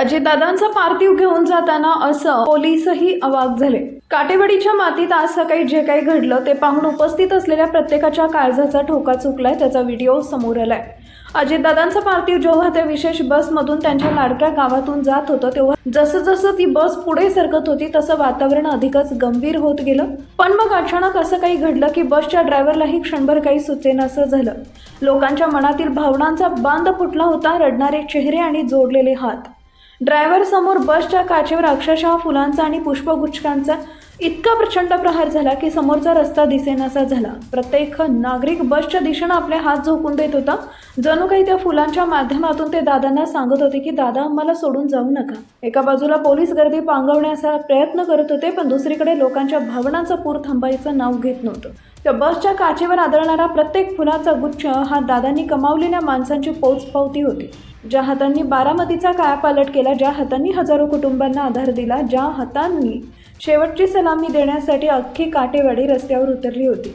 अजितदादांचा पार्थिव घेऊन जाताना असं पोलीसही अवाक झाले. काटेवाडीच्या मातीत आज सकाळी जे काही घडलं ते पाहून उपस्थित असलेल्या प्रत्येकाच्या काळजाचा ठोका चुकलाय त्याचा व्हिडिओ समोर आलाय. अजितदादांचं पार्थिव जेव्हा त्या विशेष बसमधून त्यांच्या लाडक्या गावातून जात होतं तेव्हा जसं जसं ती बस पुढे सरकत होती तसं वातावरण अधिकच गंभीर होत गेलं. पण मग अचानक असं काही घडलं की बसच्या ड्रायव्हरलाही क्षणभर काही सुचेनासं झालं. लोकांच्या मनातील भावनांचा बांध फुटला होता रडणारे चेहरे आणि जोडलेले हात. ड्रायव्हर समोर बसच्या काचेवर अक्षरशः फुलांचा आणि पुष्पगुच्छांचा इतका प्रचंड प्रहार झाला की समोरचा रस्ता दिसेनासा झाला. प्रत्येक नागरिक बसच्या दिशेनं आपले हात झोकून देत होता. जणू काही त्या फुलांच्या माध्यमातून ते दादांना सांगत होते की दादा आम्हाला सोडून जाऊ नका. एका बाजूला पोलीस गर्दी पांगवण्याचा प्रयत्न करत होते पण दुसरीकडे लोकांच्या भावनांचा पूर थांबायचं नाव घेत नव्हतं. बसच्या काचेवर आदळणारा प्रत्येक फुलाचा गुच्छ हा दादांनी कमावलेल्या माणसांची पोचपावती होती ज्या हातांनी बारामतीचा कायापालट केला ज्या हातांनी हजारो कुटुंबांना आधार दिला ज्या हातांनी शेवटची सलामी देण्यासाठी अख्खी काटेवाडी रस्त्यावर उतरली होती.